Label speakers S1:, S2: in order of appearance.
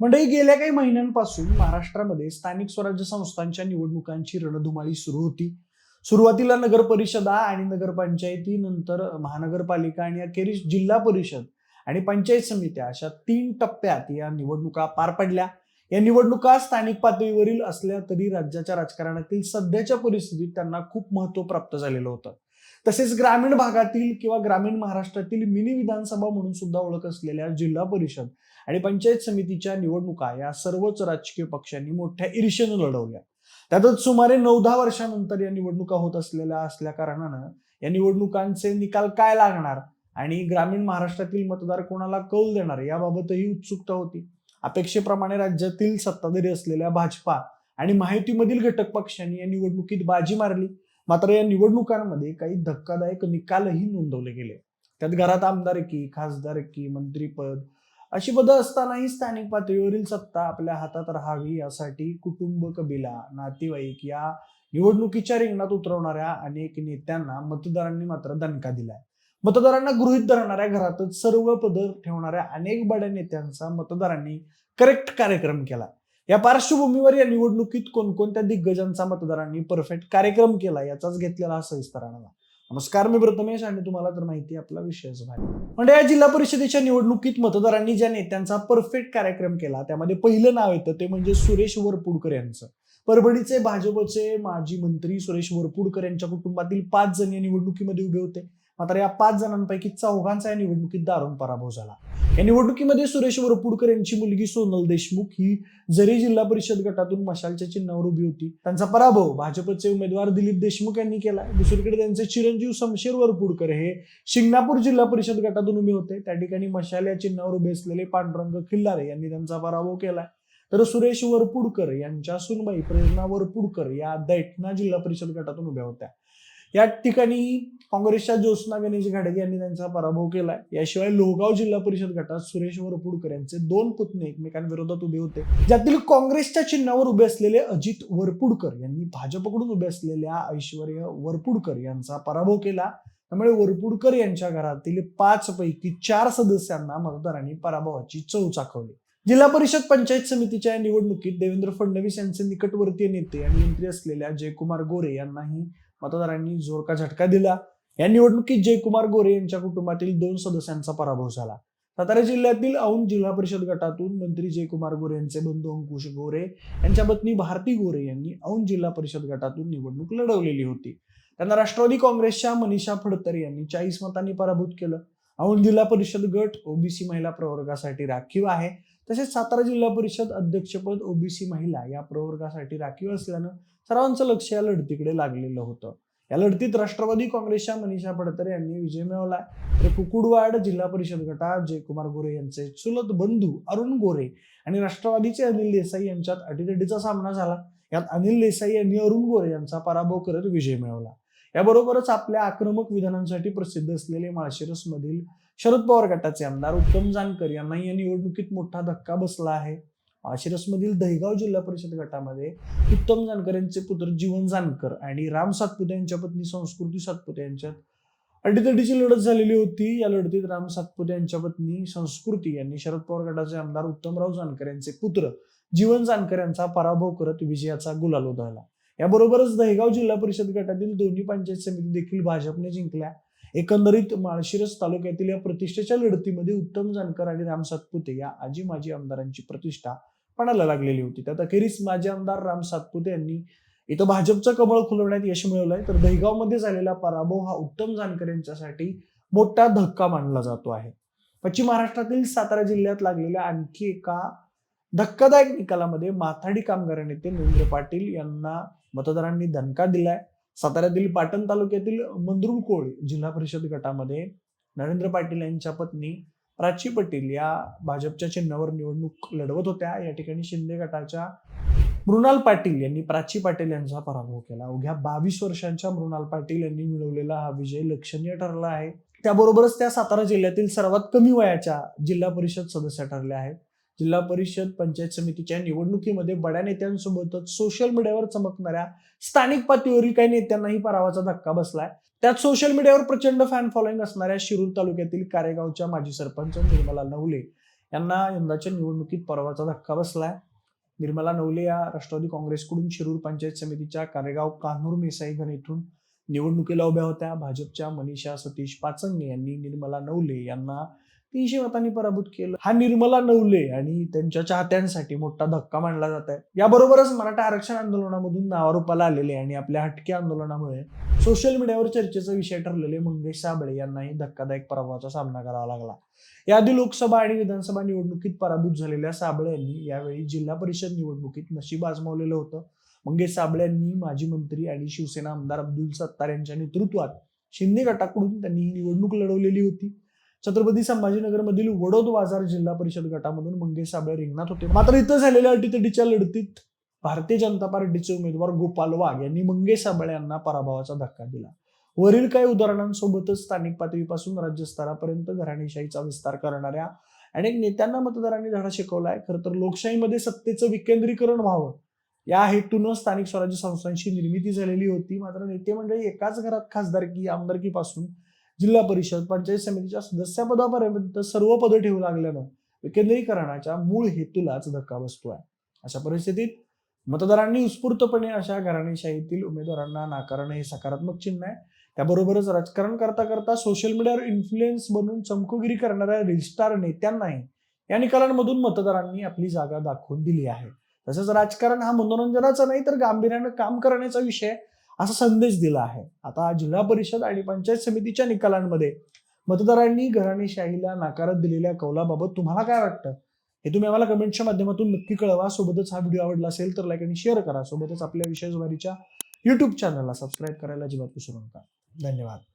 S1: मंडळी गेल्या काही महिन्यांपासून महाराष्ट्रामध्ये स्थानिक स्वराज्य संस्थांच्या निवडणुकांची रणधुमाळी सुरू होती. सुरुवातीला नगर परिषदा आणि नगरपंचायती नंतर महानगरपालिका आणि अखेरीस जिल्हा परिषद आणि पंचायत समित्या अशा तीन टप्प्यात या निवडणुका पार पडल्या. या निवडणुका स्थानिक पातळीवरील असल्या तरी राज्याच्या राजकारणातील सध्याच्या परिस्थितीत त्यांना खूप महत्त्व प्राप्त झालेलं होतं. तसेच ग्रामीण भागातील किंवा ग्रामीण महाराष्ट्रातील मिनी विधानसभा म्हणून सुद्धा ओळख असलेल्या जिल्हा परिषद आणि पंचायत समितीच्या निवडणुका या सर्वच राजकीय पक्षांनी मोठ्या ईर्षेनं लढवल्या. त्यातच सुमारे नऊ दहा वर्षानंतर या निवडणुका होत असलेल्या असल्या कारणानं या निवडणुकांचे निकाल काय लागणार आणि ग्रामीण महाराष्ट्रातील मतदार कोणाला कौल देणार याबाबतही उत्सुकता होती. अपेक्षेप्रमाणे राज्यातील सत्ताधारी असलेल्या भाजपा आणि माहितीमधील घटक पक्षांनी या निवडणुकीत बाजी मारली. मात्र या निवडणुकांमध्ये काही धक्कादायक निकालही नोंदवले गेले. त्यात घरात आमदारकी खासदारकी मंत्रीपद अशी पदं असतानाही स्थानिक पातळीवरील सत्ता आपल्या हातात राहावी यासाठी कुटुंब कबिला नातेवाईक या निवडणुकीच्या रिंगणात उतरवणाऱ्या अनेक नेत्यांना मतदारांनी मात्र दणका दिलाय. मतदारांना गृहित धरणाऱ्या घरातच सर्व पदं ठेवणाऱ्या अनेक बड्या नेत्यांचा मतदारांनी करेक्ट कार्यक्रम केला. या पार्श्वभूमीवर या निवडणुकीत कोणकोणत्या दिग्गजांचा मतदारांनी परफेक्ट कार्यक्रम केला याचाच घेतलेला हा सविस्तर आढावा. नमस्कार मी प्रथमेश आणि तुम्हाला तर माहिती आपला विषयच भाई म्हणजे या जिल्हा परिषदेच्या निवडणुकीत मतदारांनी ज्या नेत्यांचा परफेक्ट कार्यक्रम केला त्यामध्ये पहिलं नाव येतं ते म्हणजे सुरेश वरपुडकर यांचं. परभणीचे भाजपचे माजी मंत्री सुरेश वरपुडकर यांच्या कुटुंबातील पाच जण या निवडणुकीमध्ये उभे होते. मात्र या पाच जणांपैकी चौघांचा या निवडणुकीत दारुण पराभव झाला. या निवडणुकीमध्ये सुरेश वरपुडकर यांची मुलगी सोनल देशमुख ही जरी जिल्हा परिषद गटातून मशालच्या चिन्हावर उभी होती त्यांचा पराभव भाजपचे उमेदवार दिलीप देशमुख यांनी केला. दुसरीकडे त्यांचे चिरंजीव समशेर वरपुडकर हे शिंगणापूर जिल्हा परिषद गटातून उभे होते. त्या ठिकाणी मशाल या चिन्हावर उभे असलेले पांडुरंग खिल्लारे यांनी त्यांचा पराभव केला. तर सुरेश वरपुडकर यांच्या सुनबाई प्रेरणा वरपुडकर या दैठणा जिल्हा परिषद गटातून उभ्या होत्या. या ठिकाणी काँग्रेसच्या ज्योत्स्ना गणेश घाडगे यांनी त्यांचा पराभव केला याशिवाय लोहगाव जिल्हा परिषद गटात सुरेश वरपुडकर यांचे दोन पुतणे एकमेकांविरोधात उभे होते. ज्यातील काँग्रेसच्या चिन्हावर उभे असलेले अजित वरपुडकर यांनी भाजपकडून उभे असलेल्या ऐश्वर्य वरपुडकर यांचा पराभव केला. त्यामुळे वरपुडकर यांच्या घरातील पाच पैकी चार सदस्यांना मतदारांनी पराभवाची चव चाखवली. जिल्हा परिषद पंचायत समितीच्या या निवडणुकीत देवेंद्र फडणवीस यांचे निकटवर्तीय नेते आणि मंत्री असलेल्या जयकुमार गोरे यांनाही मतदारांनी जोरका झटका दिला. या निवडणुकीत जयकुमार गोरे यांच्या कुटुंबातील दोन सदस्यांचा पराभव झाला. सातारा जिल्ह्यातील औंध जिल्हा परिषद गटातून मंत्री जयकुमार गोरे यांचे बंधू अंकुश गोरे यांच्या पत्नी भारती गोरे यांनी औंध जिल्हा परिषद गटातून निवडणूक लढवलेली होती. त्यांना राष्ट्रवादी काँग्रेसच्या मनीषा फडतर यांनी चाळीस मतांनी पराभूत केलं. औंध जिल्हा परिषद गट ओबीसी महिला प्रवर्गासाठी राखीव आहे. तसेच सातारा जिल्हा परिषद अध्यक्षपद ओबीसी महिला या प्रवर्गासाठी राखीव असल्यानं सर्वांचं लक्ष या लढतीकडे लागलेलं होतं. या लढतीत राष्ट्रवादी काँग्रेसच्या मनीषा पडतरे यांनी विजय मिळवला तर कुकुडवाड जिल्हा परिषद गटात जयकुमार गोरे यांचे चुलत बंधू अरुण गोरे आणि राष्ट्रवादीचे अनिल देसाई यांच्यात अटीतटीचा सामना झाला. यात अनिल देसाई यांनी अरुण गोरे यांचा पराभव करत विजय मिळवला. याबरोबरच आपल्या आक्रमक विधानांसाठी प्रसिद्ध असलेले माळशिरस मधील शरद पवार गटाचे आमदार उत्तम जानकर यांनाही या निवडणुकीत मोठा धक्का बसला आहे. आशिरसमधील दहिगाव जिल्हा परिषद गटामध्ये उत्तम जानकर यांचे पुत्र जीवन जानकर आणि राम सातपुते यांच्या पत्नी संस्कृती सातपुते यांच्यात अटीतटीची लढत झालेली होती. या लढतीत राम सातपुते यांच्या पत्नी संस्कृती यांनी शरद पवार गटाचे आमदार उत्तमराव जानकर यांचे पुत्र जीवन जानकर यांचा पराभव करत विजयाचा गुलाल उधळला. याबरोबरच दहेगाव जिल्हा परिषद गटातील दोन्ही पंचायत समिती देखील भाजपने जिंकल्या. एकंदरीत माळशिरस तालुक्यातील या प्रतिष्ठेच्या लढतीमध्ये उत्तम जानकर आणि राम सातपुते या आजी माजी आमदारांची प्रतिष्ठा पणाला लागलेली होती. त्यात अखेरीस माजी आमदार राम सातपुते यांनी इथं भाजपचं कमळ खुलवण्यात यश मिळवलंय. तर दहिगावमध्ये झालेला पराभव हा उत्तम जानकर यांच्यासाठी मोठा धक्का मानला जातो आहे. पश्चिम महाराष्ट्रातील सातारा जिल्ह्यात लागलेल्या आणखी एका धक्कादायक निकालामध्ये माथाडी कामगार नेते नरेंद्र पाटील यांना मतदारांनी दणका दिलाय. साताऱ्यातील पाटण तालुक्यातील मंद्रुळकोळ जिल्हा परिषद गटामध्ये नरेंद्र पाटील यांच्या पत्नी प्राची पटेल या भाजपच्या चिन्हावर निवडणूक लढवत होत्या. या ठिकाणी शिंदे गटाच्या मृणाल पाटील यांनी प्राची पाटील यांचा पराभव केला. अवघ्या बावीस वर्षांच्या मृणाल पाटील यांनी मिळवलेला हा विजय लक्षणीय ठरला आहे. त्याबरोबरच त्या सातारा जिल्ह्यातील सर्वात कमी वयाच्या जिल्हा परिषद सदस्य ठरल्या आहेत. जिल्हा परिषद पंचायत समितीच्या निवडणुकीमध्ये बड्या नेत्यांसोबतच सोशल मीडियावर चमकणाऱ्या स्थानिक पातळीवरील काही नेत्यांनाही परावाचा धक्का बसलाय. त्यात सोशल मीडियावर प्रचंड फॅन फॉलोईंग असणाऱ्या शिरूर तालुक्यातील कारेगावच्या माजी सरपंच निर्मला नवले यांना यंदाच्या निवडणुकीत परवाचा धक्का बसलाय. निर्मला नवले या राष्ट्रवादी काँग्रेसकडून शिरूर पंचायत समितीच्या कारेगाव कान्हूर मेसाईगण येथून निवडणुकीला उभ्या होत्या. भाजपच्या मनीषा सतीश पाचंगे यांनी निर्मला नवले यांना तीनशे मतांनी पराभूत केलं. हा निर्मला नवले आणि त्यांच्या चाहत्यांसाठी मोठा धक्का मानला जात आहे. याबरोबरच मराठा आरक्षण आंदोलनामधून नावारूपाला आलेले आणि आपल्या हटके आंदोलनामुळे सोशल मीडियावर चर्चेचा विषय ठरलेले मंगेश साबळे यांनाही धक्कादायक पराभवाचा सामना करावा लागला. याआधी लोकसभा आणि विधानसभा निवडणुकीत पराभूत झालेल्या साबळे यांनी यावेळी जिल्हा परिषद निवडणुकीत नशीब आजमावलेलं होतं. मंगेश साबळे यांनी माजी मंत्री आणि शिवसेना आमदार अब्दुल सत्तार यांच्या नेतृत्वात शिंदे गटाकडून त्यांनी ही निवडणूक लढवलेली होती. छत्रपती संभाजीनगरमधील वडोद बाजार जिल्हा परिषद गटामधून मंगेश साबळे रिंगणात होते. मात्र इथं झालेल्या अटीतटीच्या लढतीत भारतीय जनता पार्टीचे उमेदवार गोपाल वाघ यांनी मंगेश साबळे यांना पराभवाचा धक्का दिला. वरील काही उदाहरणांसोबतच स्थानिक पातळीपासून राज्यस्तरापर्यंत घराणेशाहीचा विस्तार करणाऱ्या अनेक नेत्यांना मतदारांनी धडा शिकवलाय. खरं तर लोकशाहीमध्ये सत्तेचं विकेंद्रीकरण व्हावं या हेतून स्थानिक स्वराज्य संस्थांची निर्मिती झालेली होती. मात्र नेते मंडळी एकाच घरात खासदारकी आमदारकीपासून जिल्हा परिषद पंचायत समितीच्या सदस्यपदापर्यंत सर्व पदं ठेवू लागल्यानं विकेंद्रीकरणाच्या मूळ हेतूलाच धक्का बसतो आहे अशा परिस्थितीत मतदारांनी उत्स्फूर्तपणे अशा घराणेशाहीतील उमेदवारांना नाकारणं हे सकारात्मक चिन्ह आहे. त्याबरोबरच राजकारण करता करता सोशल मीडियावर इन्फ्लुएन्स बनून चमकोगिरी करणाऱ्या रिस्टार नेत्यांनाही या निकालांमधून मतदारांनी आपली जागा दाखवून दिली आहे. तसंच राजकारण हा मनोरंजनाचा नाही तर गांभीर्यानं काम करण्याचा विषय असा संदेश दिला आहे. आता जिल्हा परिषद आणि पंचायत समितीच्या निकालांमध्ये मतदारांनी घराणेशाहीला नाकारत दिलेल्या कौलाबाबत तुम्हाला काय वाटतं? हे तुम्ही आम्हाला कमेंटच्या माध्यमातून नक्की कळवा. सोबतच हा व्हिडिओ आवडला असेल तर लाईक आणि शेअर करा. सोबतच आपल्या विषय युट्यूब चॅनलला सबस्क्राईब करायला अजिबात विसरू नका. धन्यवाद.